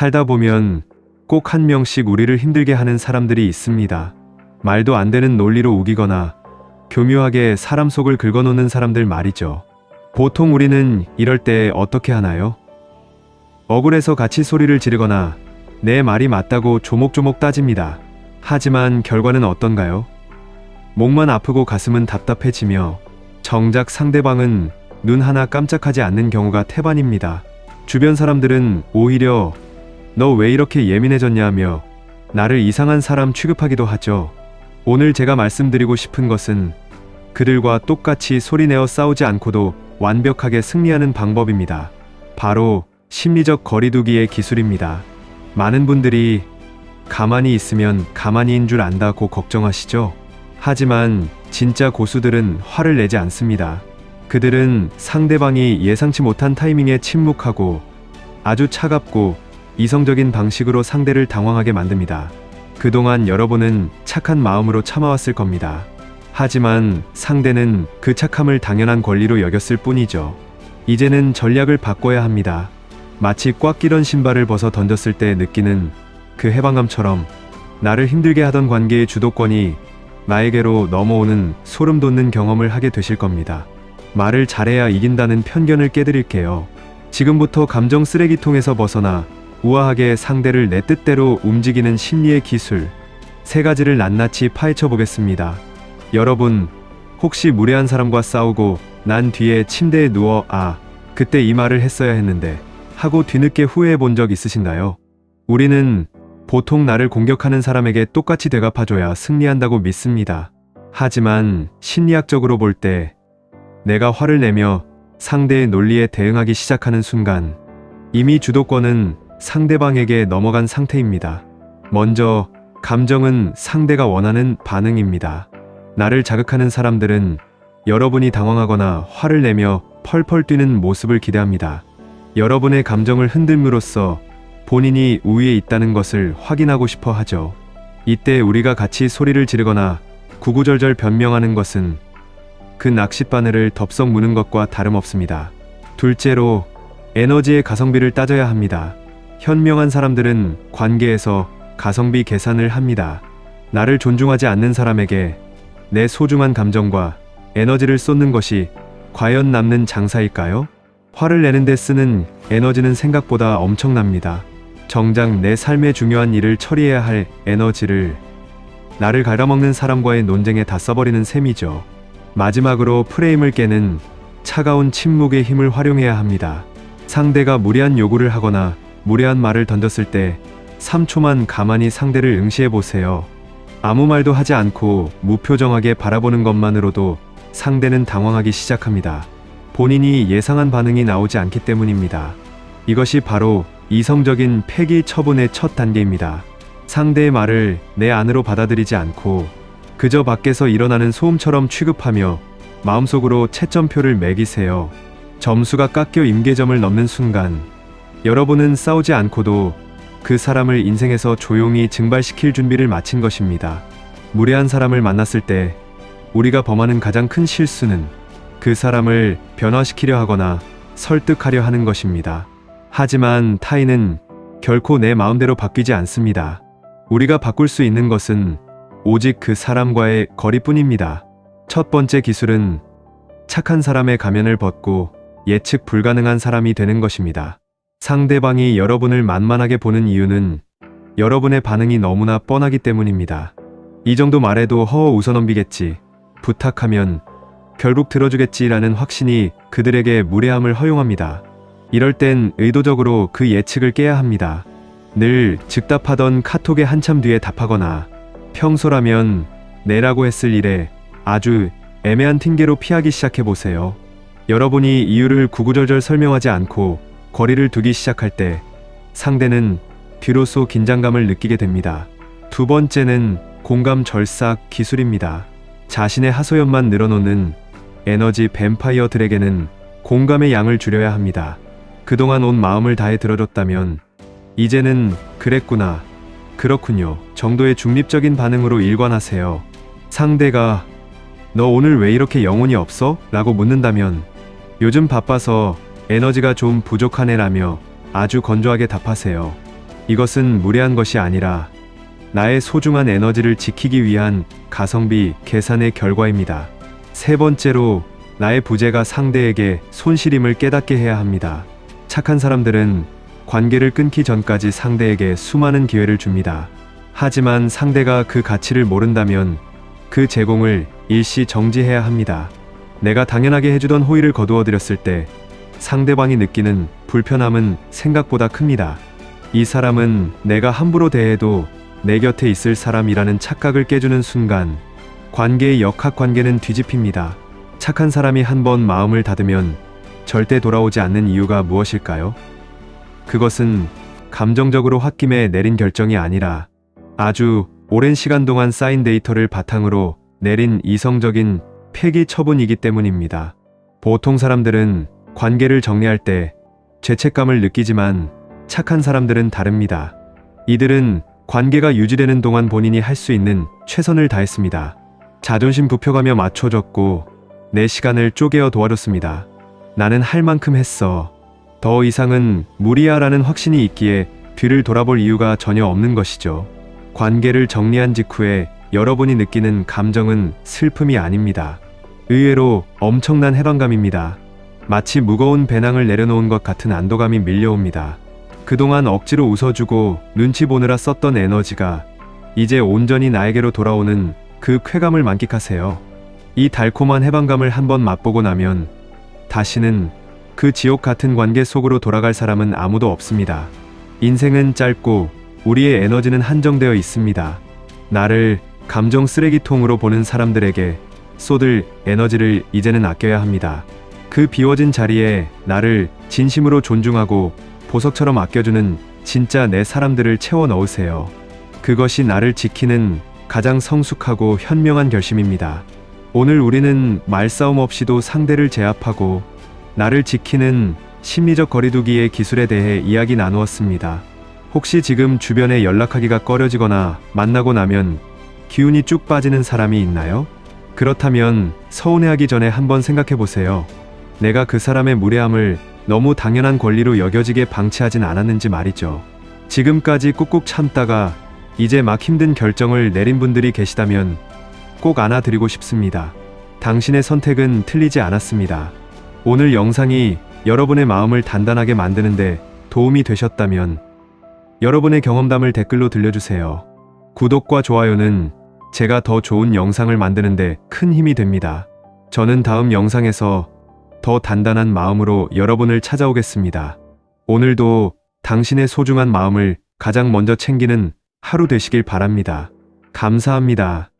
살다 보면 꼭 한 명씩 우리를 힘들게 하는 사람들이 있습니다. 말도 안 되는 논리로 우기거나 교묘하게 사람 속을 긁어놓는 사람들 말이죠. 보통 우리는 이럴 때 어떻게 하나요? 억울해서 같이 소리를 지르거나 내 말이 맞다고 조목조목 따집니다. 하지만 결과는 어떤가요? 목만 아프고 가슴은 답답해지며 정작 상대방은 눈 하나 깜짝하지 않는 경우가 태반입니다. 주변 사람들은 오히려 너 왜 이렇게 예민해졌냐 며 나를 이상한 사람 취급하기도 하죠. 오늘 제가 말씀드리고 싶은 것은 그들과 똑같이 소리내어 싸우지 않고도 완벽하게 승리하는 방법입니다. 바로 심리적 거리두기의 기술입니다. 많은 분들이 가만히 있으면 가만히인 줄 안다고 걱정하시죠? 하지만 진짜 고수들은 화를 내지 않습니다. 그들은 상대방이 예상치 못한 타이밍에 침묵하고 아주 차갑고 이성적인 방식으로 상대를 당황하게 만듭니다. 그동안 여러분은 착한 마음으로 참아왔을 겁니다. 하지만 상대는 그 착함을 당연한 권리로 여겼을 뿐이죠. 이제는 전략을 바꿔야 합니다. 마치 꽉 끼던 신발을 벗어 던졌을 때 느끼는 그 해방감처럼 나를 힘들게 하던 관계의 주도권이 나에게로 넘어오는 소름 돋는 경험을 하게 되실 겁니다. 말을 잘해야 이긴다는 편견을 깨드릴게요. 지금부터 감정 쓰레기통에서 벗어나 우아하게 상대를 내 뜻대로 움직이는 심리의 기술 세 가지를 낱낱이 파헤쳐 보겠습니다. 여러분, 혹시 무례한 사람과 싸우고 난 뒤에 침대에 누워 아, 그때 이 말을 했어야 했는데 하고 뒤늦게 후회해 본 적 있으신가요? 우리는 보통 나를 공격하는 사람에게 똑같이 대갚아줘야 승리한다고 믿습니다. 하지만 심리학적으로 볼 때 내가 화를 내며 상대의 논리에 대응하기 시작하는 순간 이미 주도권은 상대방에게 넘어간 상태입니다. 먼저 감정은 상대가 원하는 반응입니다. 나를 자극하는 사람들은 여러분이 당황하거나 화를 내며 펄펄 뛰는 모습을 기대합니다. 여러분의 감정을 흔들므로써 본인이 우위에 있다는 것을 확인하고 싶어 하죠. 이때 우리가 같이 소리를 지르거나 구구절절 변명하는 것은 그 낚싯바늘을 덥석 무는 것과 다름없습니다. 둘째로 에너지의 가성비를 따져야 합니다. 현명한 사람들은 관계에서 가성비 계산을 합니다. 나를 존중하지 않는 사람에게 내 소중한 감정과 에너지를 쏟는 것이 과연 남는 장사일까요? 화를 내는데 쓰는 에너지는 생각보다 엄청납니다. 정작 내 삶의 중요한 일을 처리해야 할 에너지를 나를 갉아먹는 사람과의 논쟁에 다 써버리는 셈이죠. 마지막으로 프레임을 깨는 차가운 침묵의 힘을 활용해야 합니다. 상대가 무리한 요구를 하거나 무례한 말을 던졌을 때 3초만 가만히 상대를 응시해 보세요. 아무 말도 하지 않고 무표정하게 바라보는 것만으로도 상대는 당황하기 시작합니다. 본인이 예상한 반응이 나오지 않기 때문입니다. 이것이 바로 이성적인 폐기 처분의 첫 단계입니다. 상대의 말을 내 안으로 받아들이지 않고 그저 밖에서 일어나는 소음처럼 취급하며 마음속으로 채점표를 매기세요. 점수가 깎여 임계점을 넘는 순간 여러분은 싸우지 않고도 그 사람을 인생에서 조용히 증발시킬 준비를 마친 것입니다. 무례한 사람을 만났을 때 우리가 범하는 가장 큰 실수는 그 사람을 변화시키려 하거나 설득하려 하는 것입니다. 하지만 타인은 결코 내 마음대로 바뀌지 않습니다. 우리가 바꿀 수 있는 것은 오직 그 사람과의 거리뿐입니다. 첫 번째 기술은 착한 사람의 가면을 벗고 예측 불가능한 사람이 되는 것입니다. 상대방이 여러분을 만만하게 보는 이유는 여러분의 반응이 너무나 뻔하기 때문입니다. 이 정도 말해도 허어 웃어넘기겠지. 부탁하면 결국 들어주겠지라는 확신이 그들에게 무례함을 허용합니다. 이럴 땐 의도적으로 그 예측을 깨야 합니다. 늘 즉답하던 카톡에 한참 뒤에 답하거나 평소라면 내라고 했을 일에 아주 애매한 핑계로 피하기 시작해 보세요. 여러분이 이유를 구구절절 설명하지 않고 거리를 두기 시작할 때 상대는 비로소 긴장감을 느끼게 됩니다. 두 번째는 공감 절삭 기술입니다. 자신의 하소연만 늘어놓는 에너지 뱀파이어들에게는 공감의 양을 줄여야 합니다. 그동안 온 마음을 다해 들어줬다면 이제는 그랬구나, 그렇군요 정도의 중립적인 반응으로 일관하세요. 상대가 너 오늘 왜 이렇게 영혼이 없어? 라고 묻는다면 요즘 바빠서 에너지가 좀 부족하네라며 아주 건조하게 답하세요. 이것은 무례한 것이 아니라 나의 소중한 에너지를 지키기 위한 가성비 계산의 결과입니다. 세 번째로 나의 부재가 상대에게 손실임을 깨닫게 해야 합니다. 착한 사람들은 관계를 끊기 전까지 상대에게 수많은 기회를 줍니다. 하지만 상대가 그 가치를 모른다면 그 제공을 일시 정지해야 합니다. 내가 당연하게 해주던 호의를 거두어 드렸을 때 상대방이 느끼는 불편함은 생각보다 큽니다. 이 사람은 내가 함부로 대해도 내 곁에 있을 사람이라는 착각을 깨주는 순간 관계의 역학 관계는 뒤집힙니다. 착한 사람이 한 번 마음을 닫으면 절대 돌아오지 않는 이유가 무엇일까요? 그것은 감정적으로 홧김에 내린 결정이 아니라 아주 오랜 시간 동안 쌓인 데이터를 바탕으로 내린 이성적인 폐기 처분이기 때문입니다. 보통 사람들은 관계를 정리할 때 죄책감을 느끼지만 착한 사람들은 다릅니다. 이들은 관계가 유지되는 동안 본인이 할 수 있는 최선을 다했습니다. 자존심 부펴가며 맞춰줬고 내 시간을 쪼개어 도와줬습니다. 나는 할 만큼 했어. 더 이상은 무리야라는 확신이 있기에 뒤를 돌아볼 이유가 전혀 없는 것이죠. 관계를 정리한 직후에 여러분이 느끼는 감정은 슬픔이 아닙니다. 의외로 엄청난 해방감입니다. 마치 무거운 배낭을 내려놓은 것 같은 안도감이 밀려옵니다. 그동안 억지로 웃어주고 눈치 보느라 썼던 에너지가 이제 온전히 나에게로 돌아오는 그 쾌감을 만끽하세요. 이 달콤한 해방감을 한번 맛보고 나면 다시는 그 지옥 같은 관계 속으로 돌아갈 사람은 아무도 없습니다. 인생은 짧고 우리의 에너지는 한정되어 있습니다. 나를 감정 쓰레기통으로 보는 사람들에게 쏟을 에너지를 이제는 아껴야 합니다. 그 비워진 자리에 나를 진심으로 존중하고 보석처럼 아껴주는 진짜 내 사람들을 채워 넣으세요. 그것이 나를 지키는 가장 성숙하고 현명한 결심입니다. 오늘 우리는 말싸움 없이도 상대를 제압하고 나를 지키는 심리적 거리두기의 기술에 대해 이야기 나누었습니다. 혹시 지금 주변에 연락하기가 꺼려지거나 만나고 나면 기운이 쭉 빠지는 사람이 있나요? 그렇다면 서운해하기 전에 한번 생각해 보세요. 내가 그 사람의 무례함을 너무 당연한 권리로 여겨지게 방치하진 않았는지 말이죠. 지금까지 꾹꾹 참다가 이제 막 힘든 결정을 내린 분들이 계시다면 꼭 안아드리고 싶습니다. 당신의 선택은 틀리지 않았습니다. 오늘 영상이 여러분의 마음을 단단하게 만드는데 도움이 되셨다면 여러분의 경험담을 댓글로 들려주세요. 구독과 좋아요는 제가 더 좋은 영상을 만드는데 큰 힘이 됩니다. 저는 다음 영상에서 더 단단한 마음으로 여러분을 찾아오겠습니다. 오늘도 당신의 소중한 마음을 가장 먼저 챙기는 하루 되시길 바랍니다. 감사합니다.